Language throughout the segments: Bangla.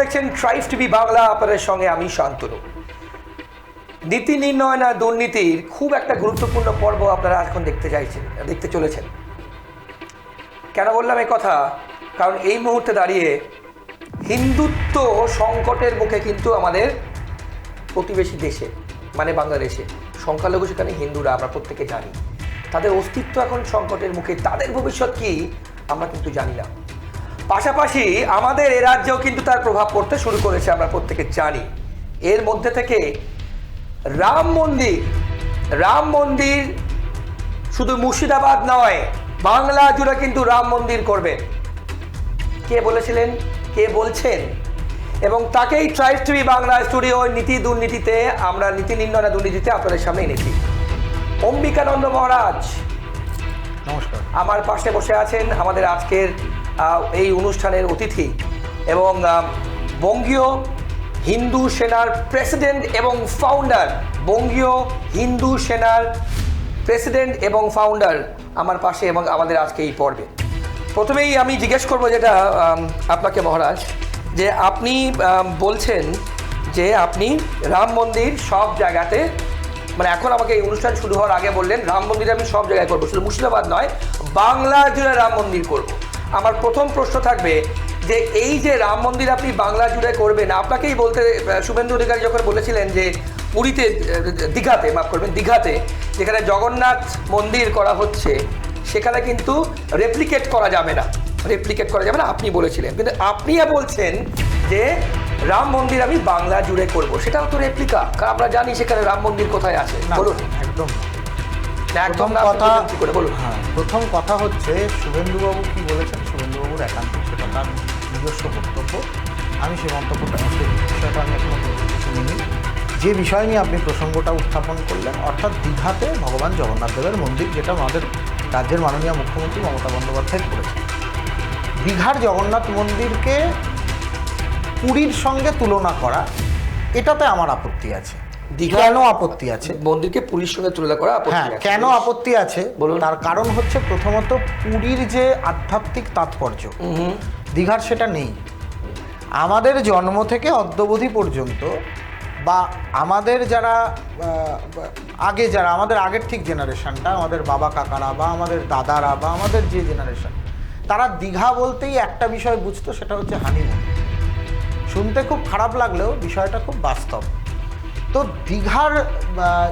দেখছেন ট্রাইভ টিভি বাংলা, আপনাদের সঙ্গে আমি শান্তনু। নীতি নির্ণয় না দুর্নীতির খুব একটা গুরুত্বপূর্ণ পর্ব আপনারা এখন দেখতে চাইছেন, দেখতে চলেছেন। কেন বললাম এই কথা? কারণ এই মুহূর্তে দাঁড়িয়ে হিন্দুত্ব সংকটের মুখে কিন্তু আমাদের প্রতিবেশী দেশে মানে বাংলাদেশে, সংখ্যালঘু সেখানে হিন্দুরা, আমরা প্রত্যেকে জানি। তাদের অস্তিত্ব এখন সংকটের মুখে, তাদের ভবিষ্যৎ কি? আমরা কিন্তু জানি না। পাশাপাশি আমাদের এ রাজ্যেও কিন্তু তার প্রভাব পড়তে শুরু করেছে আমরা প্রত্যেকে জানি। এর মধ্যে থেকে রাম মন্দির রাম মন্দির শুধু মুর্শিদাবাদ নয় বাংলা জুড়ে কিন্তু রাম মন্দির করবেন। কে বলেছিলেন? কে বলছেন? এবং তাকেই ট্রাইব টিভি বাংলা স্টুডিও নীতি দুর্নীতিতে আমরা নীতি নির্ণয় দুর্নীতিতে আপনাদের সামনে এনেছি। অম্বিকানন্দ মহারাজ নমস্কার। আমার পাশে বসে আছেন আমাদের আজকের এই অনুষ্ঠানের অতিথি এবং বঙ্গীয় হিন্দু সেনার প্রেসিডেন্ট এবং ফাউন্ডার বঙ্গীয় হিন্দু সেনার প্রেসিডেন্ট এবং ফাউন্ডার আমার পাশে এবং আমাদের আজকে এই পর্বে প্রথমেই আমি জিজ্ঞেস করব যেটা আপনাকে মহারাজ, যে আপনি বলছেন যে আপনি রাম মন্দির সব জায়গাতে মানে এখন আমাকে এই অনুষ্ঠান শুরু হওয়ার আগে বললেন, রাম মন্দির আমি সব জায়গায় করব, শুধু মুর্শিদাবাদ নয় বাংলা জুড়ে রাম মন্দির করব। আমার প্রথম প্রশ্ন থাকবে যে এই যে রাম মন্দির আপনি বাংলা জুড়ে করবেন আপনাকেই বলতে শুভেন্দু অধিকারী যখন বলেছিলেন যে পুরীতে দীঘাতে মাফ করবেন দীঘাতে যেখানে জগন্নাথ মন্দির করা হচ্ছে সেখানে কিন্তু রেপ্লিকেট করা যাবে না। রেপ্লিকেট করা যাবে না আপনি বলেছিলেন। কিন্তু আপনিও বলছেন যে রাম মন্দির আমি বাংলা জুড়ে করব সেটাও তো রেপ্লিকা কারণ আমরা জানি সেখানে রাম মন্দির কোথায় আছে। বলুন। একদম একদম প্রথম কথা হ্যাঁ প্রথম কথা হচ্ছে শুভেন্দুবাবু কি বলেছেন? শুভেন্দুবাবুর একান্ত সেটা তার নিজস্ব বক্তব্য। আমি সেই মন্তব্যটা সেই বিষয়টা আমি এখনও শুনিনি। যে বিষয় নিয়ে আপনি প্রসঙ্গটা উত্থাপন করলেন অর্থাৎ দীঘাতে ভগবান জগন্নাথ দেবের মন্দির যেটা আমাদের রাজ্যের মাননীয় মুখ্যমন্ত্রী মমতা বন্দ্যোপাধ্যায় করেছেন। দীঘার জগন্নাথ মন্দিরকে পুরীর সঙ্গে তুলনা করা এটাতে আমার আপত্তি আছে। কেন আপত্তি আছে? মন্দিরকে পুরীর সঙ্গে তুলনা করা আপত্তি হ্যাঁ। কেন আপত্তি আছে? বলুন। তার কারণ হচ্ছে প্রথমত পুরীর যে আধ্যাত্মিক তাৎপর্য দীঘার সেটা নেই। আমাদের জন্ম থেকে অদ্যবধি পর্যন্ত বা আমাদের যারা আগে যারা আমাদের আগের ঠিক জেনারেশনটা আমাদের বাবা কাকারা বা আমাদের দাদারা বা আমাদের যে জেনারেশন তারা দীঘা বলতেই একটা বিষয় বুঝতো সেটা হচ্ছে হানিমুন। শুনতে খুব খারাপ লাগলেও বিষয়টা খুব বাস্তব। তো দীঘার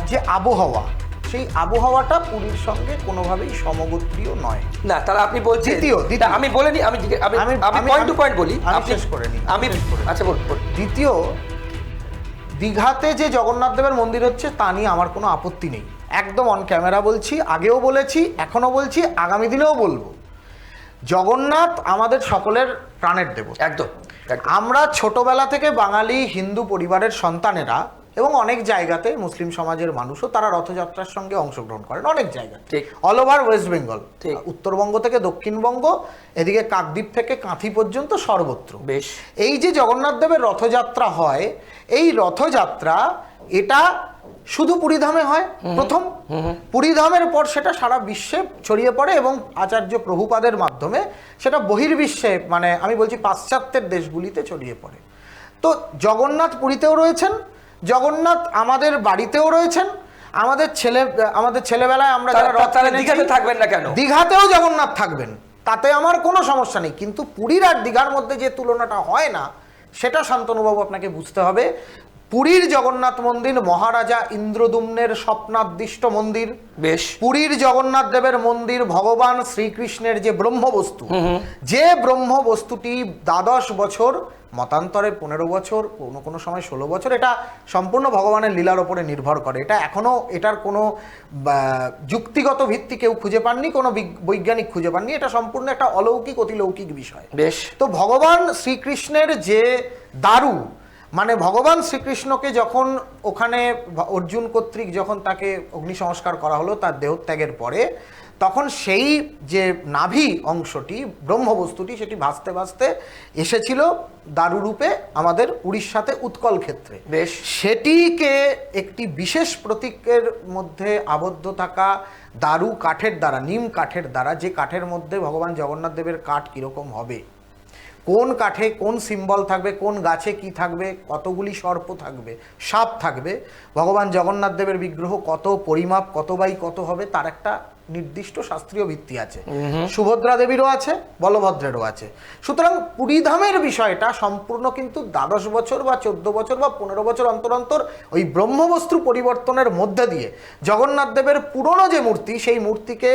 যে আবহাওয়া সেই আবহাওয়াটা পুরীর সঙ্গে কোনোভাবেই সমগোত্রীয় নয়। না তাহলে আপনি বলছেন দ্বিতীয়, দ্বিতীয়। আমি আমি জিজ্ঞে- আমি আমি- পয়েন্ট টু পয়েন্ট বলি। আমি শেষ করে নিই, আমি আচ্ছা বলুন। দ্বিতীয় দীঘাতে যে জগন্নাথ দেবের মন্দির হচ্ছে তা নিয়ে আমার কোনো আপত্তি নেই। একদম অন ক্যামেরা বলছি আগেও বলেছি এখনও বলছি আগামী দিনেও বলব। জগন্নাথ আমাদের সকলের প্রাণের দেব একদম একদম। আমরা ছোটবেলা থেকে বাঙালি হিন্দু পরিবারের সন্তানেরা এবং অনেক জায়গাতে মুসলিম সমাজের মানুষও তারা রথযাত্রার সঙ্গে অংশগ্রহণ করেন অনেক জায়গা ঠিক। All over West Bengal Uttarbanga থেকে দক্ষিণবঙ্গ এদিকে কাকদ্বীপ থেকে কাঁথি পর্যন্ত সর্বত্র। বেশ। এই যে জগন্নাথ দেবের রথযাত্রা হয় এই রথযাত্রা এটা শুধু পুরীধামে হয় প্রথম। পুরীধামের পর সেটা সারা বিশ্বে ছড়িয়ে পড়ে এবং আচার্য প্রভুপাদের মাধ্যমে সেটা বহির্বিশ্বে মানে আমি বলছি পাশ্চাত্যের দেশগুলিতে ছড়িয়ে পড়ে। তো জগন্নাথ পুরীতেও রয়েছেন জগন্নাথ আমাদের বাড়িতেও রয়েছেন আমাদের ছেলে আমাদের ছেলেবেলায় আমরা যারা রথ দীঘাতে থাকবেন না কেন? দীঘাতেও জগন্নাথ থাকবেন তাতে আমার কোনো সমস্যা নেই কিন্তু পুরীর আর দীঘার মধ্যে যে তুলনাটা হয় না সেটা শান্তনুবাবু আপনাকে বুঝতে হবে। পুরীর জগন্নাথ মন্দির মহারাজা ইন্দ্রদুম্নের স্বপ্নাদিষ্ট মন্দির বেশ। পুরীর জগন্নাথ দেবের মন্দির ভগবান শ্রীকৃষ্ণের যে ব্রহ্মবস্তু যে ব্রহ্মবস্তুটি দ্বাদশ বছর মতান্তরে পনেরো বছর কোনো কোনো সময় ষোলো বছর এটা সম্পূর্ণ ভগবানের লীলার ওপরে নির্ভর করে। এটা এখনও এটার কোনো যুক্তিগত ভিত্তি কেউ খুঁজে পাননি কোনো বৈজ্ঞানিক খুঁজে পাননি এটা সম্পূর্ণ একটা অলৌকিক অতিলৌকিক বিষয়। বেশ। তো ভগবান শ্রীকৃষ্ণের যে দারু মানে ভগবান শ্রীকৃষ্ণকে যখন ওখানে অর্জুন কর্তৃক যখন তাকে অগ্নি সংস্কার করা হলো তার দেহত্যাগের পরে তখন সেই যে নাভি অংশটি ব্রহ্মবস্তুটি সেটি ভাসতে ভাসতে এসেছিল দারুরূপে আমাদের উড়িষ্যাতে উৎকল ক্ষেত্রে বেশ। সেটিকে একটি বিশেষ প্রতীকের মধ্যে আবদ্ধ থাকা দারু কাঠের দ্বারা নিম কাঠের দ্বারা যে কাঠের মধ্যে ভগবান জগন্নাথ দেবের কাঠ কীরকম হবে কোন কাঠে কোন সিম্বল থাকবে কোন গাছে কি থাকবে কতগুলি সর্প থাকবে সাপ থাকবে ভগবান জগন্নাথ দেবের বিগ্রহ কত পরিমাপ কত বাই কত হবে তার একটা নির্দিষ্ট শাস্ত্রীয় ভিত্তি আছে। সুভদ্রা দেবীরও আছে বলভদ্রেরও আছে। সুতরাং পুরীধামের বিষয়টা সম্পূর্ণ কিন্তু দ্বাদশ বছর বা চোদ্দ বছর বা পনেরো বছর অন্তর অন্তর ওই ব্রহ্মবস্তু পরিবর্তনের মধ্যে দিয়ে জগন্নাথ দেবের পুরনো যে মূর্তি সেই মূর্তিকে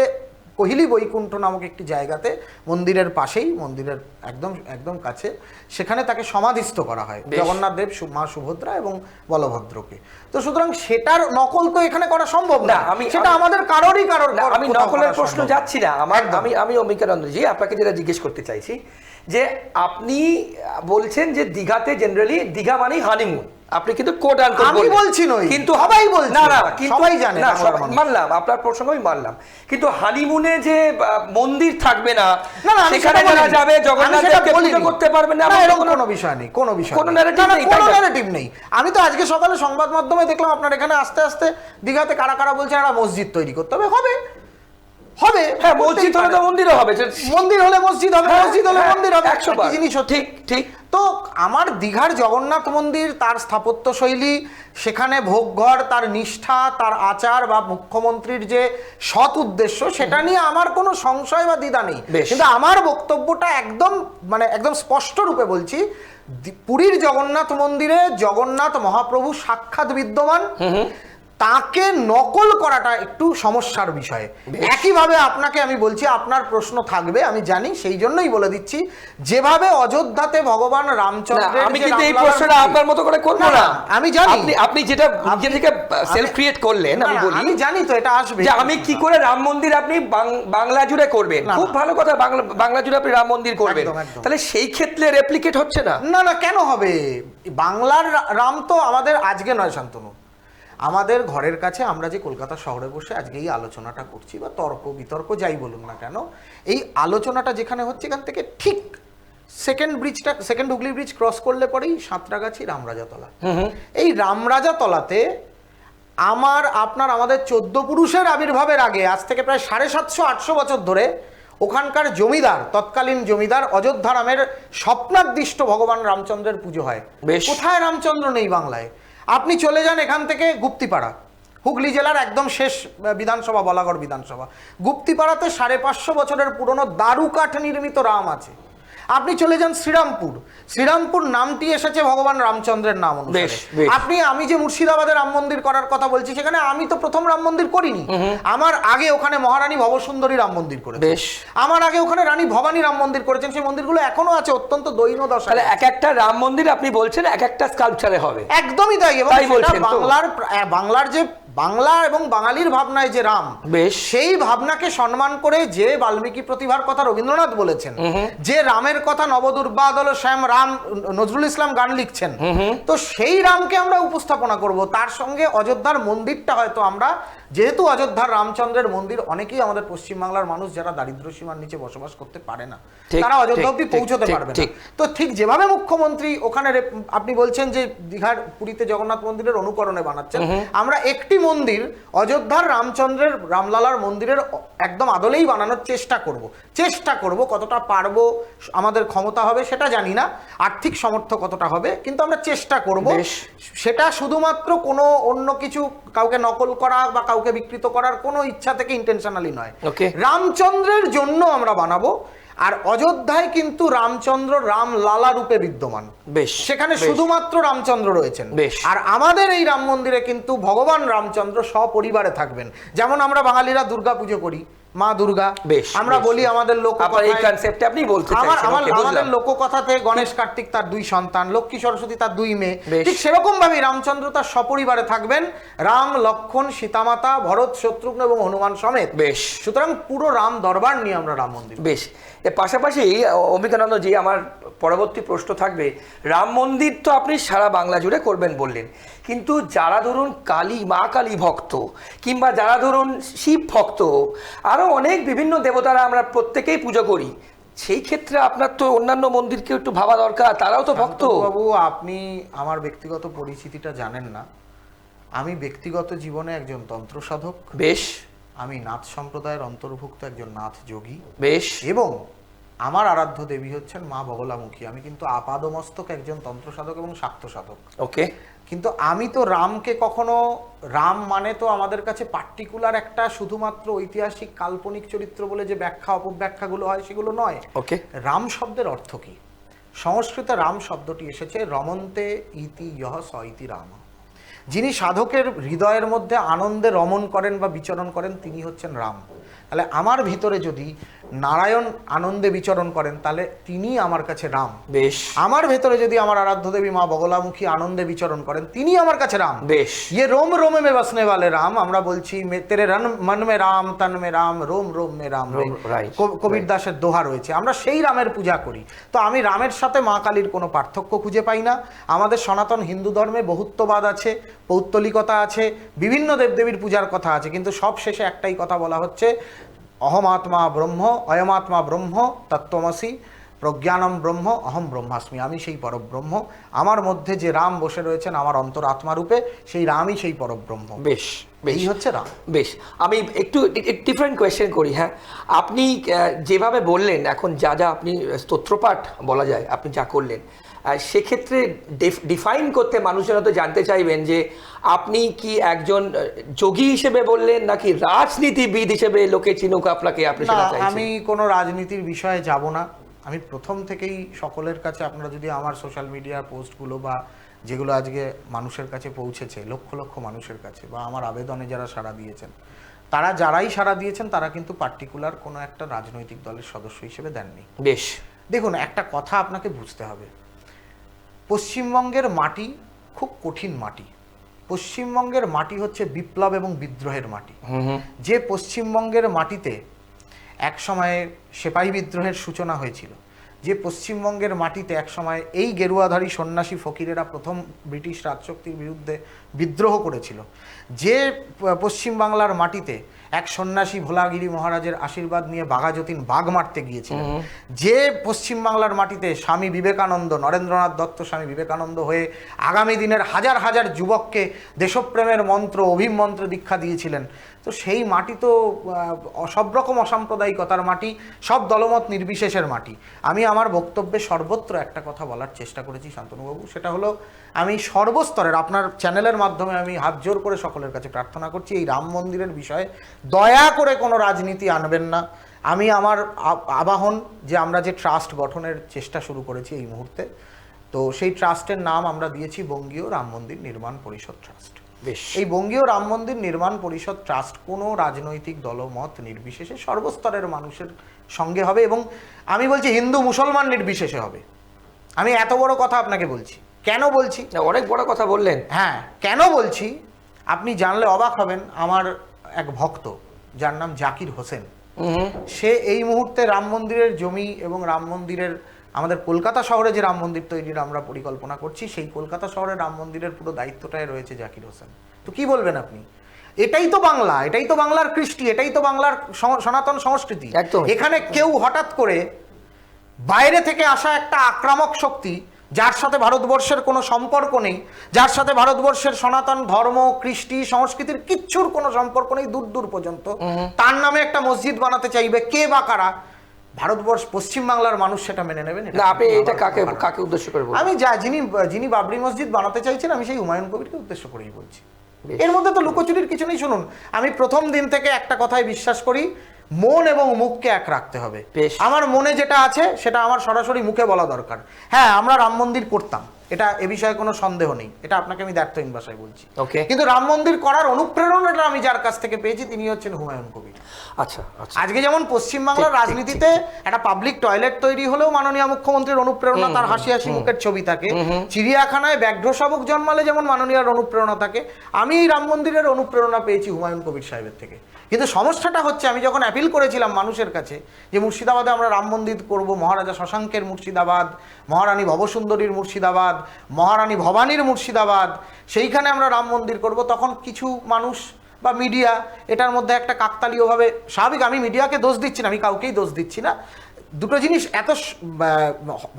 কহিলি বৈকুণ্ঠ নামক একটি জায়গাতে মন্দিরের পাশেই মন্দিরের একদম একদম কাছে সেখানে তাকে সমাধিস্থ করা হয়। জগন্নাথ দেব মা সুভদ্রা এবং বলভদ্রকে। তো সুতরাং সেটার নকল তো এখানে করা সম্ভব না। আমি- সেটা আমাদের কারোরই কারোর না আমি নকলের প্রশ্ন যাচ্ছি না। আমার। আমি আমি অম্বিকানন্দজি আপনাকে যেটা জিজ্ঞেস করতে চাইছি যে আপনি বলছেন যে দীঘাতে জেনারেলি দীঘা মানেই হানিমুন আপনি কিন্তু কোট আন আমি বলছি নই, কিন্তু সবাই বলছে। না না কিন্তু সবাই জানে না মানলাম আপনার প্রসঙ্গ আমি মানলাম। কিন্তু হানিমুনে যে মন্দির থাকবে না সেখানে যারা যাবে জগন্নাথ করতে পারবেন না এরকম কোনো- বিষয় নেই কোনো বিষয় কোনো নেই। narrative না, না, নেই, কোনো ন্যারেটিভ নেই। আমি তো আজকে সকালে সংবাদ মাধ্যমে দেখলাম আপনার এখানে আস্তে আস্তে দীঘাতে কারা কারা বলছেন একটা মসজিদ তৈরি করতে হবে হবে। হবে। হ্যাঁ মসজিদ হলে তো মন্দিরও হবে মন্দির হলে মসজিদ হবে হ্যাঁ, মসজিদ হলে হ্যাঁ, মন্দির হবে। একশো জিনিস ঠিক ঠিক। তো আমার দীঘার জগন্নাথ মন্দির তার স্থাপত্য শৈলী সেখানে ভোগঘর তার নিষ্ঠা তার আচার বা মুখ্যমন্ত্রীর যে সৎ উদ্দেশ্য সেটা নিয়ে আমার কোনো সংশয় বা দ্বিধা নেই। কিন্তু আমার বক্তব্যটা একদম মানে একদম স্পষ্ট রূপে বলছি পুরীর জগন্নাথ মন্দিরে জগন্নাথ মহাপ্রভু সাক্ষাৎ বিদ্যমান। তাকে নকল করাটা একটু সমস্যার বিষয়ে। একইভাবে আপনাকে আমি বলছি আপনার প্রশ্ন থাকবে আমি জানি সেই জন্যই বলে দিচ্ছি যেভাবে অযোধ্যাতে ভগবান না, রামচন্দ্রের আমি কিন্তু এই প্রশ্নটা আপনার মতো করে করব না, আমি জানি। আপনি আপনি যেটা নিজে থেকে সেলফ ক্রিয়েট করলেন আমি বলি আমি জানি তো এটা আসবে। যে আমি কি করে রাম মন্দির আপনি বাংলা জুড়ে করবেন? খুব ভালো কথা বাংলা বাংলা জুড়ে আপনি রাম মন্দির করবেন। তাহলে সেই ক্ষেত্রে রেপ্লিকেট হচ্ছে না? না না কেন হবে? বাংলার রাম তো আমাদের আজকে নয় শান্তনু। আমাদের ঘরের কাছে আমরা যে কলকাতা শহরে বসে আজকে এই আলোচনাটা করছি বা তর্ক বিতর্ক যাই বলুন না কেন এই আলোচনাটা যেখানে হচ্ছে এখান থেকে ঠিক সেকেন্ড ব্রিজটা সেকেন্ড হুগলি ব্রিজ ক্রস করলে পরেই সাঁতরাগাছি রামরাজাতলা। এই রামরাজাতলাতে আমার আপনার আমাদের চোদ্দ পুরুষের আবির্ভাবের আগে আজ থেকে প্রায় সাড়ে সাতশো আটশো বছর ধরে ওখানকার জমিদার তৎকালীন জমিদার অযোধ্যারামের স্বপ্নাদিষ্ট ভগবান রামচন্দ্রের পুজো হয়। কোথায় রামচন্দ্র নেই বাংলায়? আপনি চলে যান এখান থেকে গুপ্তিপাড়া। হুগলি জেলার একদম শেষ বিধানসভা, বলাগড় বিধানসভা। গুপ্তিপাড়াতে সাড়ে পাঁচশো বছরের পুরনো দারুকাঠ নির্মিত রাম আছে। আপনি চলে যান শ্রীরামপুর। শ্রীরামপুর নামটি এসেছে ভগবান রামচন্দ্রের নাম অনুসারে। আপনি আমি যে মুর্শিদাবাদে রাম মন্দির করার কথা বলছি সেখানে আমি তো প্রথম রাম মন্দির করিনি। আমার আগে ওখানে মহারানী ভবসুন্দরী রাম মন্দির করে বেশ। আমার আগে ওখানে রানী ভবানী রাম মন্দির করেছেন। সেই মন্দিরগুলো এখনও আছে অত্যন্ত দৈন্য দশা এক একটা রাম মন্দির আপনি বলছেন এক একটা স্কাল্পচারে হবে। একদমই তাই এবং? বাংলার বাংলার যে বাংলা এবং বাঙালির ভাবনায় যে রাম বেশ। সেই ভাবনাকে সম্মান করে যে বাল্মীকি প্রতিভার কথা রবীন্দ্রনাথ বলেছেন যে রামের কথা নবদুর্বাদল শ্যাম রাম নজরুল ইসলাম গান লিখছেন তো সেই রামকে আমরা উপস্থাপনা করব। তার সঙ্গে অযোধ্যার মন্দিরটা হয়তো আমরা যেহেতু অযোধ্যার রামচন্দ্রের মন্দির অনেকেই আমাদের পশ্চিমবাংলার মানুষ যারা দারিদ্র সীমার নিচে বসবাস করতে পারে না তারা অযোধ্যা অব্দি পৌঁছতে পারবে না। তো ঠিক যেভাবে মুখ্যমন্ত্রী ওখানে আপনি বলছেন যে দীঘার পুরীতে জগন্নাথ মন্দিরের অনুকরণে বানাচ্ছেন আমরা একটি মন্দির অযোধ্যার রামচন্দ্রের রামলালার মন্দিরের একদম আদলেই বানানোর চেষ্টা করব চেষ্টা করব কতটা পারব আমাদের ক্ষমতা হবে সেটা জানি না আর্থিক সামর্থ্য কতটা হবে কিন্তু আমরা চেষ্টা করব। সেটা শুধুমাত্র কোনো অন্য কিছু কাউকে নকল করা বা কাউকে বিকৃত করার কোনো ইচ্ছা থেকে ইন্টেনশনালি নয়. রামচন্দ্রের জন্য আমরা বানাবো আর অযোধ্যায় কিন্তু রামচন্দ্র রাম লালা রূপে বিদ্যমান। বেশ সেখানে শুধুমাত্র রামচন্দ্র রয়েছেন। বেশ। আর আমাদের এই রাম মন্দিরে কিন্তু ভগবান রামচন্দ্র সপরিবারে থাকবেন। যেমন আমরা বাঙালিরা দুর্গা পুজো করি মা দুর্গা। বেশ, আমরা বলি আমাদের লোক এই কনসেপ্টে আপনি বলতে আমার আমার আমাদের লোককথাতে গণেশ কার্তিক তার দুই সন্তান লক্ষ্মী সরস্বতী তার দুই মেয়ে। ঠিক সেরকম ভাবে রামচন্দ্র তার সপরিবারে থাকবেন। রাম লক্ষণ সীতামাতা ভরত শত্রুঘ্ন এবং হনুমান সমেত। বেশ। সুতরাং পুরো রাম দরবার নিয়ে আমরা রাম মন্দির। বেশ। এর পাশাপাশি অম্বিকানন্দ জি আমার পরবর্তী প্রশ্ন থাকবে রাম মন্দির তো আপনি সারা বাংলা জুড়ে করবেন বললেন। কিন্তু যারা ধরুন কালী মা কালী ভক্ত কিংবা যারা ধরুন শিব ভক্ত আরও অনেক বিভিন্ন দেবতারা আমরা প্রত্যেকেই পুজো করি সেই ক্ষেত্রে আপনার তো অন্যান্য মন্দিরকে একটু ভাবা দরকার তারাও তো ভক্ত। বাবু আপনি আমার ব্যক্তিগত পরিচিতিটা জানেন না। আমি ব্যক্তিগত জীবনে একজন তন্ত্র সাধক। বেশ। আমি নাথ সম্প্রদায়ের অন্তর্ভুক্ত একজন নাথ যোগী। বেশ। এবং আমার আরাধ্য দেবী হচ্ছেন মা বগলামুখী। আমি কিন্তু আপাদমস্তক একজন তন্ত্র সাধক এবং শাক্ত সাধক। ওকে। কিন্তু আমি তো রামকে কখনো রাম মানে তো আমাদের কাছে পার্টিকুলার একটা শুধুমাত্র ঐতিহাসিক কাল্পনিক চরিত্র বলে যে ব্যাখ্যা অপব্যাখ্যাগুলো হয় সেগুলো নয়। ওকে রাম শব্দের অর্থ কি? সংস্কৃতে রাম শব্দটি এসেছে রমন্তে ইতি ইহ স ইতি রাম। যিনি সাধকের হৃদয়ের মধ্যে আনন্দে রমণ করেন বা বিচরণ করেন তিনি হচ্ছেন রাম। তাহলে আমার ভিতরে যদি নারায়ণ আনন্দে বিচরণ করেন তাহলে তিনি আমার কাছে রাম। বেশ। আমার ভেতরে যদি আমার আরাধ্য দেবী মা বগলামুখী আনন্দে বিচরণ করেন তিনি আমার কাছে রাম। বেশ। ইয়ে রোম রোমে মে বসনে বলে রাম আমরা বলছি তেরে রন মন মে রাম তন মে রাম রোম রোম মে রাম। কবির দাসের দোহা রয়েছে। আমরা সেই রামের পূজা করি। তো আমি রামের সাথে মা কালীর কোনো পার্থক্য খুঁজে পাই না। আমাদের সনাতন হিন্দু ধর্মে বহুত্ববাদ আছে পৌত্তলিকতা আছে বিভিন্ন দেবদেবীর পূজার কথা আছে কিন্তু সব শেষে একটাই কথা বলা হচ্ছে অহমাত্মা ব্রহ্ম অয়মাত্মা ব্রহ্ম তত্ত্বমসি প্রজ্ঞানম ব্রহ্ম অহম ব্রহ্মাস্মি। আমি সেই পরব্রহ্ম। আমার মধ্যে যে রাম বসে রয়েছেন আমার অন্তরাত্মা রূপে সেই রামই সেই পরব্রহ্ম। বেশ বেশ। এই হচ্ছে রাম। বেশ। আমি একটু ডিফারেন্ট কোয়েশ্চেন করি হ্যাঁ? আপনি যেভাবে বললেন এখন যা যা আপনি স্তোত্রপাঠ বলা যায় আপনি যা করলেন সেক্ষেত্রে ডিফাইন করতে মানুষেরা তো জানতে চাইবেন যে আপনি কি একজন যোগী হিসেবে বললেন নাকি রাজনীতিবিদ হিসেবে লোকে চিনুক আপনাকে? আপনি আমি কোনো রাজনীতির বিষয়ে যাব না। আমি প্রথম থেকেই সকলের কাছে আপনারা যদি আমার সোশ্যাল মিডিয়ার পোস্টগুলো বা যেগুলো আজকে মানুষের কাছে পৌঁছেছে লক্ষ লক্ষ মানুষের কাছে বা আমার আবেদনে যারা সাড়া দিয়েছেন তারা যারাই সাড়া দিয়েছেন তারা কিন্তু পার্টিকুলার কোনো একটা রাজনৈতিক দলের সদস্য হিসেবে দেননি। বেশ। দেখুন একটা কথা আপনাকে বুঝতে হবে। পশ্চিমবঙ্গের মাটি খুব কঠিন মাটি। পশ্চিমবঙ্গের মাটি হচ্ছে বিপ্লব এবং বিদ্রোহের মাটি। যে পশ্চিমবঙ্গের মাটিতে এক সময়ে সেপাহী বিদ্রোহের সূচনা হয়েছিল যে পশ্চিমবঙ্গের মাটিতে এক সময় এই গেরুয়াধারী সন্ন্যাসী ফকিরেরা প্রথম ব্রিটিশ রাজশক্তির বিরুদ্ধে বিদ্রোহ করেছিল যে পশ্চিমবাংলার মাটিতে এক সন্ন্যাসী ভোলাগিরি মহারাজের আশীর্বাদ নিয়ে বাঘাযতীন বাঘ মারতে গিয়েছিলেন। যে পশ্চিমবাংলার মাটিতে স্বামী বিবেকানন্দ নরেন্দ্রনাথ দত্ত স্বামী বিবেকানন্দ হয়ে আগামী দিনের হাজার হাজার যুবককে দেশপ্রেমের মন্ত্র অভিমন্ত্র দীক্ষা দিয়েছিলেন তো সেই মাটি তো সব রকম অসাম্প্রদায়িকতার মাটি, সব দলমত নির্বিশেষের মাটি। আমি আমার বক্তব্যে সর্বত্র একটা কথা বলার চেষ্টা করেছি, শান্তনুবাবু। সেটা হলো, আমি সর্বস্তরের, আপনার চ্যানেলের মাধ্যমে আমি হাত জোর করে সকলের কাছে প্রার্থনা করছি, এই রাম মন্দিরের বিষয়ে দয়া করে কোনো রাজনীতি আনবেন না। আমি আমার আবাহন যে আমরা যে ট্রাস্ট গঠনের চেষ্টা শুরু করেছি এই মুহূর্তে, তো সেই ট্রাস্টের নাম আমরা দিয়েছি বঙ্গীয় রাম মন্দির নির্মাণ পরিষদ ট্রাস্ট। বেশ। এই বঙ্গীয় রাম মন্দির নির্মাণ পরিষদ ট্রাস্ট কোনো রাজনৈতিক দলমত নির্বিশেষে সর্বস্তরের মানুষের সঙ্গে হবে এবং আমি বলছি হিন্দু মুসলমান নির্বিশেষে হবে। আমি এত বড় কথা আপনাকে বলছি। কেন বলছি? অনেক বড় কথা বললেন। হ্যাঁ কেন বলছি? আপনি জানলে অবাক হবেন আমার এক ভক্ত যার নাম জাকির হোসেন সে এই মুহূর্তে রাম মন্দিরের জমি এবং রাম মন্দিরের আমাদের কলকাতা শহরে যে রাম মন্দির তৈরির আমরা পরিকল্পনা করছি সেই কলকাতা শহরে রাম মন্দিরের পুরো দায়িত্বটাই রয়েছে জাকির হোসেন। তো কি বলবেন আপনি? এটাই তো বাংলা এটাই তো বাংলার কৃষ্টি এটাই তো বাংলার সনাতন সংস্কৃতি। এখানে কেউ হঠাৎ করে বাইরে থেকে আসা একটা আক্রামক শক্তি যার সাথে ভারতবর্ষের কোনো সম্পর্ক নেই যার সাথে ভারতবর্ষের সনাতন ধর্ম কৃষ্টি সংস্কৃতির কিচ্ছুর কোনো সম্পর্ক নেই দূর দূর পর্যন্ত। তার নামে একটা মসজিদ বানাতে চাইবে কে বা কারা? ভারতবর্ষ পশ্চিমবাংলার মানুষ সেটা মেনে নেবেন না আপনি এটা কাকে কাকে উদ্দেশ্য করে আমি যা যিনি যিনি বাবরি মসজিদ বানাতে চাইছেন আমি সেই হুমায়ুন কবিরকে উদ্দেশ্য করেই বলছি। এর মধ্যে তো লুকোচুরির কিছু নেই শুনুন। আমি প্রথম দিন থেকে একটা কথাই বিশ্বাস করি মন এবং মুখকে এক রাখতে হবে। আমার মনে যেটা আছে সেটা আমার সরাসরি মুখে বলা দরকার। হ্যাঁ আমরা রাম মন্দির করতাম। এটা এ বিষয়ে কোনো সন্দেহ নেই। এটা আপনাকে আমি দ্ব্যর্থহীন ভাষায় বলছি। ওকে। কিন্তু রাম মন্দির করার অনুপ্রেরণাটা আমি যার কাছ থেকে পেয়েছি তিনি হচ্ছেন হুমায়ুন কবির। আচ্ছা আচ্ছা। আজকে যেমন পশ্চিমবাংলার রাজনীতিতে একটা পাবলিক টয়লেট তৈরি হলেও মাননীয় মুখ্যমন্ত্রীর অনুপ্রেরণা তার হাসি হাসি মুখের ছবি থাকে। চিড়িয়াখানায় ব্যাঘ্র শাবক জন্মালে যেমন মাননীয়ার অনুপ্রেরণা থাকে। আমি এই রাম মন্দিরের অনুপ্রেরণা পেয়েছি হুমায়ুন কবির সাহেবের থেকে। কিন্তু সমস্যাটা হচ্ছে আমি যখন অ্যাপিল করেছিলাম মানুষের কাছে যে মুর্শিদাবাদে আমরা রাম মন্দির করব মহারাজা শশাঙ্কের মুর্শিদাবাদ মহারানী ভবসুন্দরীর মুর্শিদাবাদ মহারানী ভবানীর মুর্শিদাবাদ, সেইখানে আমরা রাম মন্দির করব। তখন কিছু মানুষ বা মিডিয়া এটার মধ্যে একটা কাকতালীয়ভাবে, স্বাভাবিক আমি মিডিয়াকে দোষ দিচ্ছি না, আমি কাউকেই দোষ দিচ্ছি না। দুটো জিনিস এত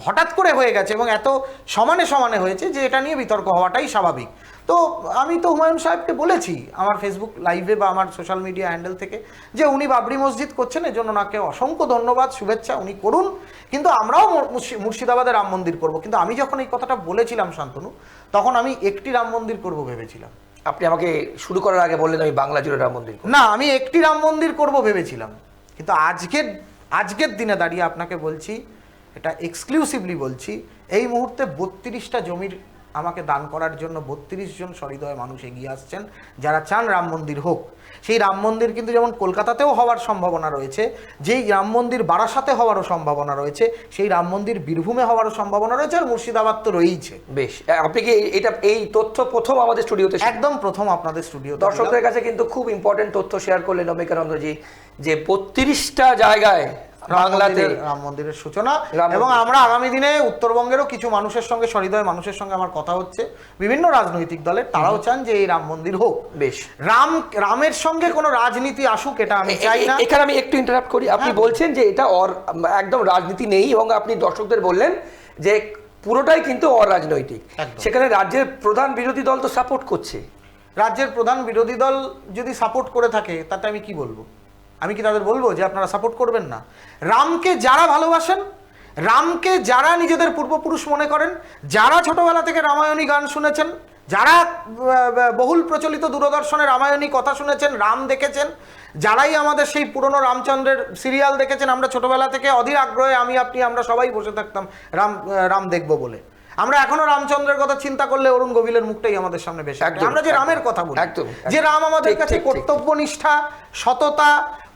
হঠাৎ করে হয়ে গেছে এবং এত সমানে সমানে হয়েছে যে এটা নিয়ে বিতর্ক হওয়াটাই স্বাভাবিক। তো আমি তো হুমায়ুন সাহেবকে বলেছি আমার ফেসবুক লাইভে বা আমার সোশ্যাল মিডিয়া হ্যান্ডেল থেকে যে উনি বাবরি মসজিদ করছেন এজন্য ওনাকে অসংখ্য ধন্যবাদ শুভেচ্ছা উনি করুন। কিন্তু আমরাও মুর্শি- মুর্শিদাবাদে রাম মন্দির করব। কিন্তু আমি যখন এই কথাটা বলেছিলাম শান্তনু তখন আমি একটি রাম মন্দির করব ভেবেছিলাম। আপনি আমাকে শুরু করার আগে বললেন আমি বাংলা জুড়ে রাম মন্দির না আমি একটি রাম মন্দির করব ভেবেছিলাম। কিন্তু আজকের আজকের দিনে দাঁড়িয়ে আপনাকে বলছি এটা এক্সক্লুসিভলি বলছি এই মুহূর্তে বত্রিশটা জমির আমাকে দান করার জন্য বত্রিশ জন সহৃদয় মানুষ এগিয়ে আসছেন যারা চান রাম মন্দির হোক। সেই রাম মন্দির কিন্তু যেমন কলকাতাতেও হওয়ার সম্ভাবনা রয়েছে যেই রাম মন্দির বারাসাতে হওয়ারও সম্ভাবনা রয়েছে সেই রাম মন্দির বীরভূমে হওয়ারও সম্ভাবনা রয়েছে আর মুর্শিদাবাদ তো রয়েইছে। বেশ আপনি কি এটা এই তথ্য প্রথম আমাদের স্টুডিওতে একদম প্রথম আপনাদের স্টুডিও দর্শকদের কাছে কিন্তু খুব ইম্পর্টেন্ট তথ্য শেয়ার করলেন অম্বিকানন্দজি যে বত্রিশটা জায়গায় বাংলাতে। রাম মন্দিরের সূচনা। এবং আমরা আগামী দিনে উত্তরবঙ্গেরও কিছু মানুষের সঙ্গে সহৃদয় মানুষের সঙ্গে আমার কথা হচ্ছে। বিভিন্ন রাজনৈতিক দলের তারাও চান যে এই রাম মন্দির হোক। বেশ। রাম রামের সঙ্গে কোনো রাজনীতি আসুক এটা আমি চাই না। এখানে আমি একটু ইন্টারাপ্ট করি। আপনি হ্যাঁ। বলছেন যে এটা অর একদম রাজনীতি নেই এবং আপনি দর্শকদের বললেন যে পুরোটাই কিন্তু অরাজনৈতিক। সেখানে রাজ্যের প্রধান বিরোধী দল তো সাপোর্ট করছে। রাজ্যের প্রধান বিরোধী দল যদি সাপোর্ট করে থাকে তাতে আমি কি বলব? আমি কি তাদের বলব যে আপনারা সাপোর্ট করবেন না? রামকে যারা ভালোবাসেন রামকে যারা নিজেদের পূর্বপুরুষ মনে করেন যারা ছোটবেলা থেকে রামায়ণী গান শুনেছেন যারা বহুল প্রচলিত দূরদর্শনে রামায়ণী কথা শুনেছেন রাম দেখেছেন যারাই আমাদের সেই পুরনো রামচন্দ্রের সিরিয়াল দেখেছেন আমরা ছোটবেলা থেকে অধীর আগ্রহে আমি আপনি আমরা সবাই বসে থাকতাম রাম রাম দেখব বলে। আমরা এখনও রামচন্দ্রের কথা চিন্তা করলে অরুণ গোবিলের মুখটাই আমাদের সামনে বেশি আমরা যে রামের কথা বলি যে রাম আমাদের কাছে। কর্তব্যনিষ্ঠা সততা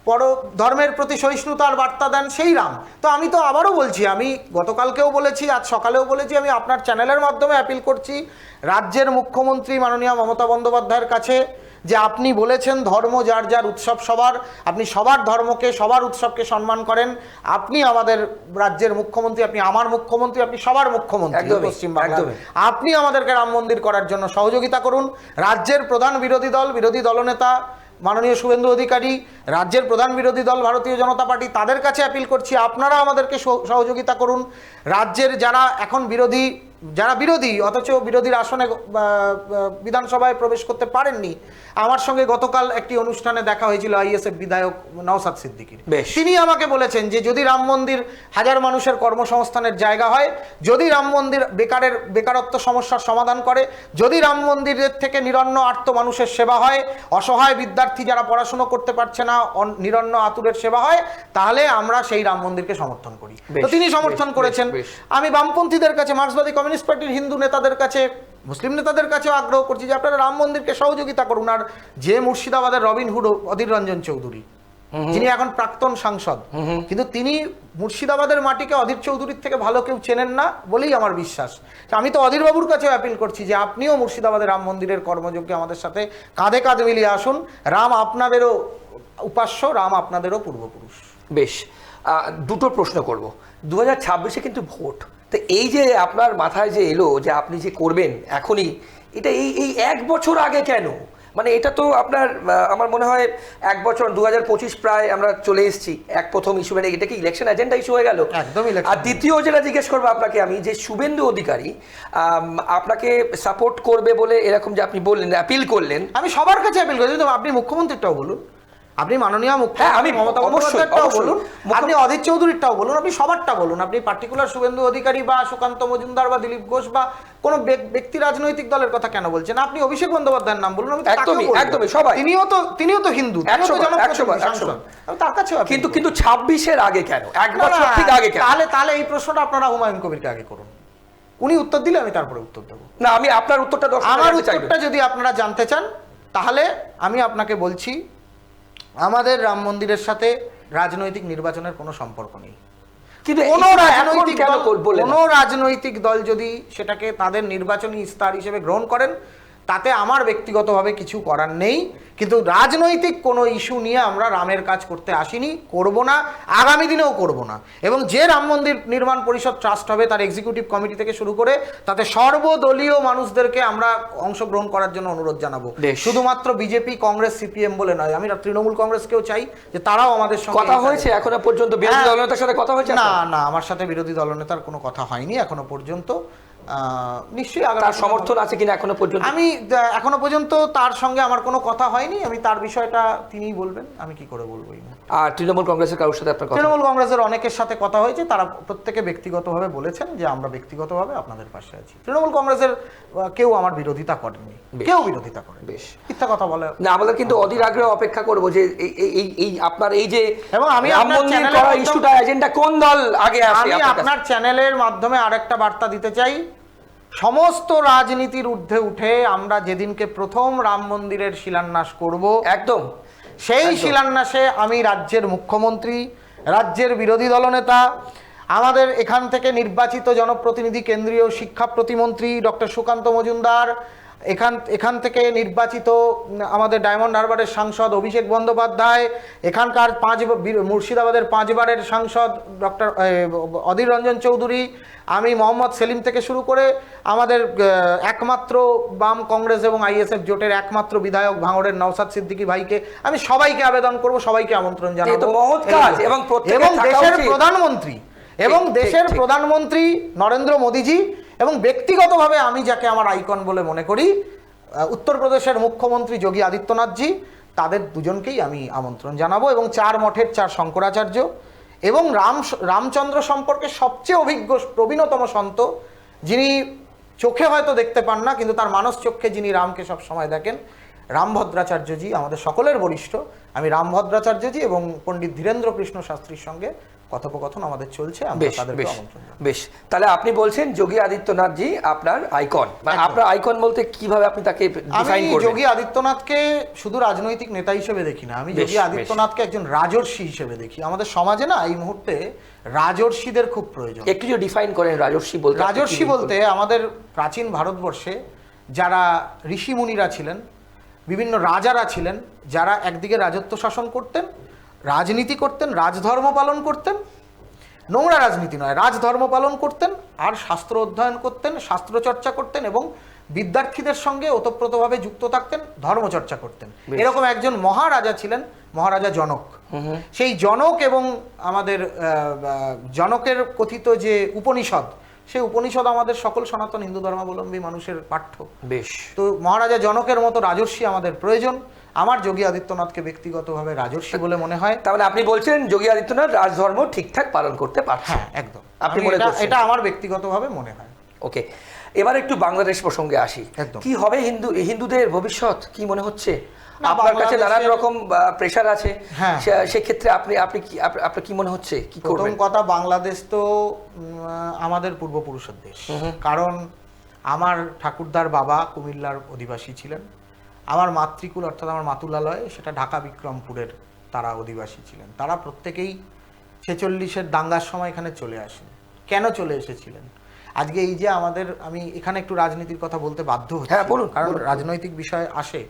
পর ধর্মের প্রতি সহিষ্ণুতার বার্তা দেন সেই রাম। তো আমি তো আবারও বলছি আমি গতকালকেও বলেছি আজ সকালেও বলেছি আমি আপনার চ্যানেলের মাধ্যমে অ্যাপিল করছি। রাজ্যের মুখ্যমন্ত্রী মাননীয় মমতা বন্দ্যোপাধ্যায়ের কাছে যে আপনি বলেছেন ধর্ম যার যার উৎসব সবার আপনি সবার ধর্মকে সবার উৎসবকে সম্মান করেন। আপনি আমাদের রাজ্যের মুখ্যমন্ত্রী আপনি আমার মুখ্যমন্ত্রী আপনি সবার মুখ্যমন্ত্রী পশ্চিমবাংলার। আপনি আমাদেরকে রাম মন্দির করার জন্য সহযোগিতা করুন। রাজ্যের প্রধান বিরোধী দল বিরোধী দলনেতা মাননীয় শুভেন্দু অধিকারী, রাজ্যের প্রধান বিরোধী দল, ভারতীয় জনতা পার্টি, তাদের কাছে অ্যাপিল করছি, আপনারা আমাদেরকে সহ- সহযোগিতা করুন। রাজ্যের যারা এখন বিরোধী যারা বিরোধী অথচ বিরোধীর আসনে বিধানসভায় প্রবেশ করতে পারেননি আমার সঙ্গে গতকাল একটি অনুষ্ঠানে দেখা হয়েছিল আইএসএফ বিধায়ক নওসাদ সিদ্দিকীর। তিনি আমাকে বলেছেন যে যদি রাম মন্দির হাজার মানুষের কর্মসংস্থানের জায়গা হয় যদি রাম মন্দির বেকারের বেকারত্ব সমস্যার সমাধান করে যদি রাম মন্দিরের থেকে নিরন্ন আর্ত মানুষের সেবা হয় অসহায় বিদ্যার্থী যারা পড়াশুনো করতে পারছে না নিরন্ন আতুরের সেবা হয় তাহলে আমরা সেই রাম মন্দিরকে সমর্থন করি তো তিনি সমর্থন করেছেন। আমি বামপন্থীদের কাছে মার্ক্সবাদী কমিউনিস্ট পার্টির হিন্দু নেতাদের কাছে মুসলিম নেতাদের কাছেও আগ্রহ করছি যে আপনারা রাম মন্দিরকে সহযোগিতা করুন। আর যে মুর্শিদাবাদের রবিন হুড অধীর রঞ্জন চৌধুরী যিনি এখন প্রাক্তন সাংসদ কিন্তু তিনি মুর্শিদাবাদের মাটিকে অধীর চৌধুরীর থেকে ভালো কেউ চেনেন না বলেই আমার বিশ্বাস। আমি তো অধীরবাবুর কাছেও অ্যাপিল করছি যে আপনিও মুর্শিদাবাদের রাম মন্দিরের কর্মযজ্ঞে আমাদের সাথে কাঁধে কাঁধ মিলিয়ে আসুন। রাম আপনাদেরও উপাস্য রাম আপনাদেরও পূর্বপুরুষ। বেশ দুটো প্রশ্ন করব। দু হাজার ছাব্বিশে কিন্তু ভোট তো এই যে আপনার মাথায় যে এলো যে আপনি যে করবেন এখনই এটা এই এই এক বছর আগে কেন? মানে এটা তো আপনার আমার মনে হয় এক বছর দু পঁচিশ প্রায় আমরা চলে এসেছি এক প্রথম ইস্যু মানে এটা কি ইলেকশন এজেন্ডা ইস্যু হয়ে গেল? একদমই আর দ্বিতীয় যেটা জিজ্ঞেস করব আপনাকে আমি যে শুভেন্দু অধিকারী আপনাকে সাপোর্ট করবে বলে এরকম যে আপনি বললেন অ্যাপিল করলেন। আমি সবার কাছে অ্যাপিল করছি আপনি মুখ্যমন্ত্রীরটাও বলুন। আপনি মাননীয় হ্যাঁ, মুখ্যমন্ত্রী আমি মমতা বন্দ্যোপাধ্যায়টাও বলুন আপনি অধীর চৌধুরীরটাও বলুন আপনি সবারটা বলুন। আপনি পার্টিকুলার শুভেন্দু অধিকারী বা সুকান্ত মজুমদার বা দিলীপ ঘোষ বা কোনো ব্যক্তি রাজনৈতিক দলের কথা কেন বলছেন? আপনি অভিষেক বন্দ্যোপাধ্যায়ের নাম বলুন আমি একদমই, একদমই, সবাই। তিনিও তো তিনিও তো হিন্দু তার appeal কিন্তু কিন্তু ছাব্বিশের আগে কেন? এক বছর ঠিক আগে কেন? তাহলে তাহলে এই প্রশ্নটা আপনারা হুমায়ুন কবিরকে আগে করুন। উনি উত্তর দিলে আমি তারপরে উত্তর দেবো। না আমি আপনার উত্তরটা আমার উত্তরটা যদি আপনারা জানতে চান তাহলে আমি আপনাকে বলছি আমাদের রাম মন্দিরের সাথে রাজনৈতিক নির্বাচনের কোনো সম্পর্ক নেই। কিন্তু কোনো রাজনৈতিক দল কোনো রাজনৈতিক দল যদি সেটাকে তাদের নির্বাচনী ইস্তার হিসেবে গ্রহণ করেন তাতে আমার ব্যক্তিগতভাবে কিছু করার নেই। কিন্তু রাজনৈতিক কোনো ইস্যু নিয়ে আমরা রামের কাজ করতে আসিনি করব না আগামী দিনেও করব না। এবং যে রাম মন্দির নির্মাণ পরিষদ ট্রাস্ট হবে তার এক্সিকিউটিভ কমিটি থেকে শুরু করে তাতে সর্বদলীয় মানুষদেরকে আমরা অংশগ্রহণ করার জন্য অনুরোধ জানাব। শুধুমাত্র বিজেপি কংগ্রেস সিপিএম বলে নয় আমি তৃণমূল কংগ্রেসকেও চাই যে তারাও আমাদের সঙ্গে কথা হয়েছে এখনও পর্যন্ত বিরোধী হ্যাঁ। দলনেতার সাথে কথা হয়েছে না না আমার সাথে বিরোধী দলনেতার কোনো কথা হয়নি এখনও পর্যন্ত। নিশ্চয়ই তার সমর্থন আছে কিনা এখনও পর্যন্ত? আমি এখনও পর্যন্ত তার সঙ্গে আমার কোনো কথা হয়নি। আমি তার বিষয়টা তিনিই বলবেন। আমি কি করে বলব। আর তৃণমূল কংগ্রেসের কারোর সাথে আপনার তৃণমূল কংগ্রেসের অনেকের সাথে কথা হয়েছে তারা প্রত্যেকে ব্যক্তিগতভাবে বলেছেন যে আমরা ব্যক্তিগতভাবে আপনাদের পাশে আছি। তৃণমূল কংগ্রেসের কেউ আমার বিরোধিতা করেননি। বেশ। কেউ বিরোধিতা করেন বেশ। মিথ্যা কথা বলে না আমাদের কিন্তু অধীর আগ্রহে অপেক্ষা করব যে এই- এই- আপনার এই যে এবং আমি আপনার মন্দির করা ইস্যুটা এজেন্ডা কোন দল আগে আসে আমি আপনার আপনার চ্যানেলের মাধ্যমে আরেকটা বার্তা দিতে চাই। সমস্ত রাজনীতির ঊর্ধ্বে উঠে আমরা যেদিনকে প্রথম রাম মন্দিরের শিলান্যাস করব একদম। সেই শিলান্যাসে আমি রাজ্যের মুখ্যমন্ত্রী রাজ্যের বিরোধী দলনেতা আমাদের এখান থেকে নির্বাচিত জনপ্রতিনিধি কেন্দ্রীয় শিক্ষা প্রতিমন্ত্রী ডক্টর সুকান্ত মজুমদার এখান এখান থেকে নির্বাচিত আমাদের ডায়মন্ড হারবারের সাংসদ অভিষেক বন্দ্যোপাধ্যায় এখানকার পাঁচ মুর্শিদাবাদের পাঁচবারের সাংসদ ডক্টর অধীর রঞ্জন চৌধুরী আমি মোহাম্মদ সেলিম থেকে শুরু করে আমাদের একমাত্র বাম কংগ্রেস এবং আইএসএফ জোটের একমাত্র বিধায়ক ভাঙড়ের নওসাদ সিদ্দিকী ভাইকে আমি সবাইকে আবেদন করব সবাইকে আমন্ত্রণ জানাব। মহৎ কাজ এবং দেশের প্রধানমন্ত্রী এবং দেশের প্রধানমন্ত্রী নরেন্দ্র মোদীজি এবং ব্যক্তিগতভাবে আমি যাকে আমার আইকন বলে মনে করি উত্তরপ্রদেশের মুখ্যমন্ত্রী যোগী আদিত্যনাথজি, তাদের দুজনকেই আমি আমন্ত্রণ জানাব এবং চার মঠের চার শঙ্করাচার্য এবং রাম, রামচন্দ্র সম্পর্কে সবচেয়ে অভিজ্ঞ, প্রবীণতম সন্ত, যিনি চোখে হয়তো দেখতে পান না, কিন্তু তার মানস চক্ষে যিনি রামকে সব সময় দেখেন, রামভদ্রাচার্যজি আমাদের সকলের বরিষ্ঠ আমি রামভদ্রাচার্যজি এবং পণ্ডিত ধীরেন্দ্র কৃষ্ণ শাস্ত্রীর সঙ্গে কথোপকথন আমাদের চলছে আমরা বেশ তাদেরকে বেশ আমন্ত্রণ বেশ। তাহলে আপনি বলছেন যোগী আদিত্যনাথ জি আপনার আইকন। মানে আপনার আইকন বলতে কীভাবে আপনি তাকে ডিফাইন করবেন? যোগী আদিত্যনাথকে শুধু রাজনৈতিক নেতা হিসেবে দেখি না আমি যোগী আদিত্যনাথকে একজন রাজর্ষি হিসেবে দেখি। আমাদের সমাজে না এই মুহূর্তে রাজর্ষিদের খুব প্রয়োজন। একটু যদি ডিফাইন করেন রাজর্ষি বলতে রাজর্ষি বলতে আমাদের প্রাচীন ভারতবর্ষে যারা ঋষিমুনিরা ছিলেন বিভিন্ন রাজারা ছিলেন যারা একদিকে রাজত্ব শাসন করতেন রাজনীতি করতেন রাজধর্ম পালন করতেন। নোংরা রাজনীতি নয় রাজধর্ম পালন করতেন আর শাস্ত্র অধ্যয়ন করতেন শাস্ত্র চর্চা করতেন এবং বিদ্যার্থীদের সঙ্গে ওতপ্রোতভাবে যুক্ত থাকতেন ধর্মচর্চা করতেন। এরকম একজন মহারাজা ছিলেন মহারাজা জনক। সেই জনক এবং আমাদের জনকের কথিত যে উপনিষদ সেই উপনিষদ আমাদের সকল সনাতন হিন্দু ধর্মাবলম্বী মানুষের পাঠ্য। বেশ। তো মহারাজা জনকের মতো রাজস্বী আমাদের প্রয়োজন। আমার যোগী আদিত্যনাথকে ব্যক্তিগতভাবে রাজর্ষি বলে মনে হয়। তাহলে আপনি বলছেন যোগী আদিত্যনাথ রাজধর্ম ঠিকঠাক পালন করতে পারছেন হ্যাঁ একদম। আপনি মনে এটা- আমার ব্যক্তিগতভাবে মনে হয়। ওকে এবার একটু বাংলাদেশ প্রসঙ্গে আসি। একদম। কি হবে হিন্দু হিন্দুদের ভবিষ্যৎ? কি মনে হচ্ছে? আপনার কাছে নানান রকম প্রেশার আছে। হ্যাঁ। সেক্ষেত্রে আপনি আপনি কি আপ- আপনার কি মনে হচ্ছে? কি প্রথম কথা বাংলাদেশ তো আমাদের পূর্বপুরুষের দেশ। কারণ আমার ঠাকুরদার বাবা কুমিল্লার অধিবাসী ছিলেন। আমার মাতৃকুল অর্থাৎ আমার মাতুলালয় সেটা ঢাকা বিক্রমপুরের তারা অধিবাসী ছিলেন। তারা প্রত্যেকেই ছেচল্লিশের দাঙ্গার সময় এখানে চলে আসেন। কেন চলে এসেছিলেন? আজকে এই যে আমাদের আমি এখানে একটু রাজনীতির কথা বলতে বাধ্য হচ্ছি। হ্যাঁ, বলুন, কারণ রাজনৈতিক বিষয় আসে।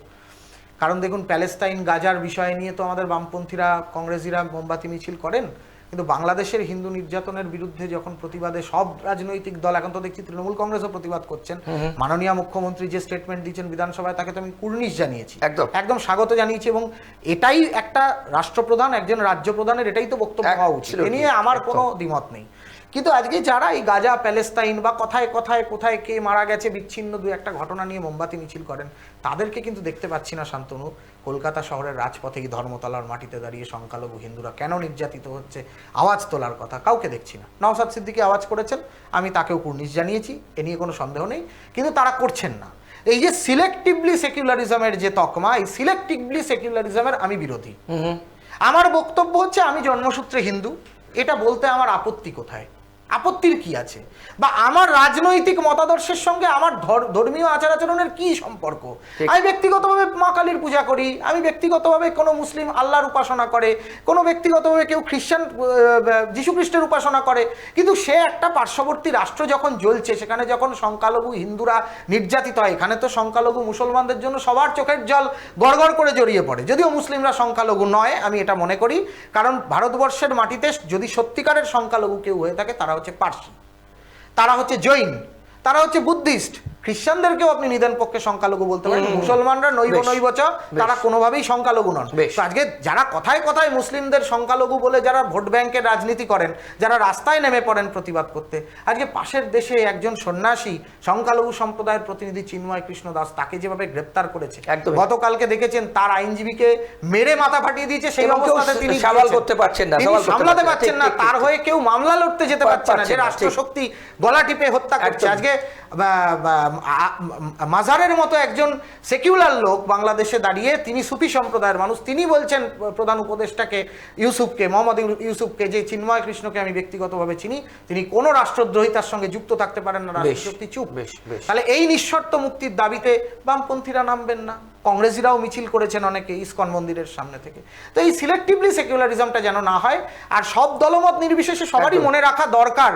কারণ দেখুন প্যালেস্তাইন গাজার বিষয় নিয়ে তো আমাদের বামপন্থীরা কংগ্রেসিরা মোমবাতি মিছিল করেন। কিন্তু বাংলাদেশের হিন্দু নির্যাতনের বিরুদ্ধে যখন প্রতিবাদে সব রাজনৈতিক দল এখন তো দেখছি তৃণমূল কংগ্রেসও প্রতিবাদ করছেন। মাননীয় মুখ্যমন্ত্রী যে স্টেটমেন্ট দিয়েছেন বিধানসভায় তাকে তো আমি কুর্নিশ জানিয়েছি। একদম। একদম স্বাগত জানিয়েছি এবং এটাই একটা রাষ্ট্রপ্রধান একজন রাজ্য প্রধানের এটাই তো বক্তব্য হওয়া উচিত। এ নিয়ে আমার। কোনো দ্বিমত নেই। কিন্তু আজকে যারা এই গাজা প্যালেস্তাইন বা কথায় কথায় কোথায় কে মারা গেছে বিচ্ছিন্ন দু একটা ঘটনা নিয়ে মোমবাতি মিছিল করেন তাদেরকে কিন্তু দেখতে পাচ্ছি না শান্তনু। কলকাতা শহরের রাজপথে এই ধর্মতলার মাটিতে দাঁড়িয়ে সংখ্যালঘু হিন্দুরা কেন নির্যাতিত হচ্ছে আওয়াজ তোলার কথা কাউকে দেখছি না। নওসাদ সিদ্দিকি আওয়াজ করেছেন আমি তাকেও কুর্নিশ জানিয়েছি এ নিয়ে কোনো সন্দেহ নেই কিন্তু তারা করছেন না। এই যে সিলেক্টিভলি সেকুলারিজমের যে তকমা এই সিলেক্টিভলি সেকুলারিজমের আমি বিরোধী। আমার বক্তব্য হচ্ছে আমি জন্মসূত্রে হিন্দু এটা বলতে আমার আপত্তি কোথায়? আপত্তির কি আছে? বা আমার রাজনৈতিক মতাদর্শের সঙ্গে আমার ধর্মীয় আচার আচরণের কি সম্পর্ক? আমি ব্যক্তিগতভাবে মা কালীর পূজা করি আমি ব্যক্তিগতভাবে কোনো মুসলিম আল্লাহর উপাসনা করে কোনো ব্যক্তিগতভাবে কেউ খ্রিস্টান যীশু খ্রিস্টের উপাসনা করে কিন্তু সে একটা পার্শ্ববর্তী রাষ্ট্র যখন জ্বলছে সেখানে যখন সংখ্যালঘু হিন্দুরা নির্যাতিত হয় এখানে তো সংখ্যালঘু মুসলমানদের জন্য সবার চোখের জল গড়গড় করে জড়িয়ে পড়ে। যদিও মুসলিমরা সংখ্যালঘু নয় আমি এটা মনে করি কারণ ভারতবর্ষের মাটিতে যদি সত্যিকারের সংখ্যালঘু কেউ হয়ে থাকে তারা হচ্ছে পার্সি তারা হচ্ছে জৈন তারা হচ্ছে বুদ্ধিস্ট খ্রিস্টানদেরকেও আপনি নিদান পক্ষে সংখ্যালঘু বলতে পারেন। মুসলমানরা নৈব নৈবচ তারা কোনোভাবেই সংখ্যালঘু নন। আজকে যারা কথায় কথায় মুসলিমদের সংখ্যালঘু বলে যারা ভোট ব্যাংকের রাজনীতি করেন যারা রাস্তায় নেমে পড়েন প্রতিবাদ করতে আজকে পাশের দেশে একজন সন্ন্যাসী সংখ্যালঘু সম্প্রদায়ের প্রতিনিধি চিন্ময় কৃষ্ণ দাস তাকে যেভাবে গ্রেপ্তার করেছে গতকালকে দেখেছেন তার আইনজীবীকে মেরে মাথা ফাটিয়ে দিয়েছে সেই অবস্থাতে তিনি সামাল করতে পারছেন না, সামলাতে পারছেন না। তার হয়ে কেউ মামলা লড়তে যেতে পারছে না যে রাষ্ট্রশক্তি গলা টিপে হত্যা করছে। আজকে মাজারের মতো একজন সেকুলার লোক বাংলাদেশে দাঁড়িয়ে তিনি সুফি সম্প্রদায়ের মানুষ তিনি বলছেন প্রধান উপদেষ্টাকে ইউসুফকে মোহাম্মদ ইউসুফকে যে চিন্ময় কৃষ্ণকে আমি ব্যক্তিগতভাবে চিনি তিনি কোনো রাষ্ট্রদ্রোহিতার সঙ্গে যুক্ত থাকতে পারেন না রাষ্ট্রশক্তি চুপ। তাহলে এই নিঃশর্ত মুক্তির দাবিতে বামপন্থীরা নামবেন না। কংগ্রেসিরাও মিছিল করেছেন অনেকে ইস্কন মন্দিরের সামনে থেকে। তো এই সিলেক্টিভলি সেকুলারিজমটা যেন না হয় আর সব দলমত নির্বিশেষে সবারই মনে রাখা দরকার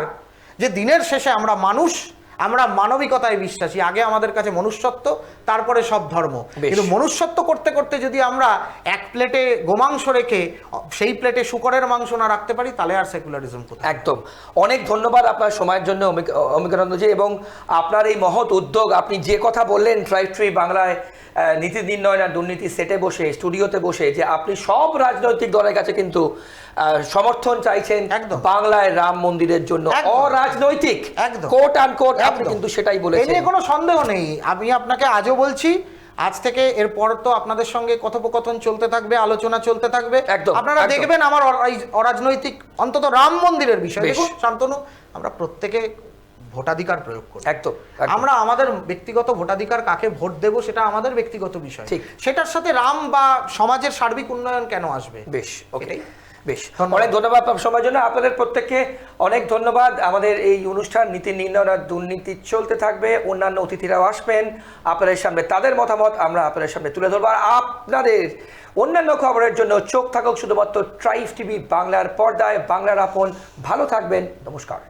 যে দিনের শেষে আমরা মানুষ আমরা মানবিকতায় বিশ্বাসী। আগে আমাদের কাছে মনুষ্যত্ব তারপরে সব ধর্ম। কিন্তু মনুষ্যত্ব করতে করতে যদি আমরা এক প্লেটে গোমাংস রেখে সেই প্লেটে শুকরের মাংস না রাখতে পারি তাহলে আর সেকুলারিজম কোথায়? একদম। অনেক ধন্যবাদ আপনার সময়ের জন্য অমিক- অমিকানন্দজি এবং আপনার এই মহৎ উদ্যোগ। আপনি যে কথা বললেন ট্রাইব ট্রি বাংলায় নীতি নির্ণয় না দুর্নীতি সেটে বসে স্টুডিওতে বসে যে আপনি সব রাজনৈতিক দলের কাছে কিন্তু সমর্থন চাইছেন বাংলায় রাম মন্দিরের জন্য। অরাজনৈতিক। কোট আন কোট আপনি কিন্তু সেটাই এ বলেছেন নিয়ে কোনো সন্দেহ নেই। আমি আপনাকে আজও বলছি আজ থেকে এরপর তো আপনাদের সঙ্গে কথোপকথন চলতে থাকবে আলোচনা চলতে থাকবে। একদম, আপনারা দেখবেন আমার অরাজনৈতিক অন্তত রাম মন্দিরের বিষয়। দেখুন শান্তনু আমরা প্রত্যেকে ভোটাধিকার প্রয়োগ করি। একদম। আমরা আমাদের ব্যক্তিগত ভোটাধিকার কাকে ভোট দেব সেটা আমাদের ব্যক্তিগত বিষয়। ঠিক। সেটার সাথে রাম বা সমাজের সার্বিক উন্নয়ন কেন আসবে? বেশ ওকে। বেশ। অনেক ধন্যবাদ সময়ের জন্য। আপনাদের প্রত্যেককে অনেক ধন্যবাদ। আমাদের এই অনুষ্ঠান নীতি নির্ণয় আর দুর্নীতি চলতে থাকবে। অন্যান্য অতিথিরাও আসবেন। আপনাদের সামনে তাদের মতামত আমরা আপনাদের সামনে তুলে ধরবো। আর আপনাদের অন্যান্য খবরের জন্য চোখ থাকুক শুধুমাত্র ট্রাইভ টিভি বাংলার পর্দায়। বাংলার আপন। ভালো থাকবেন। নমস্কার।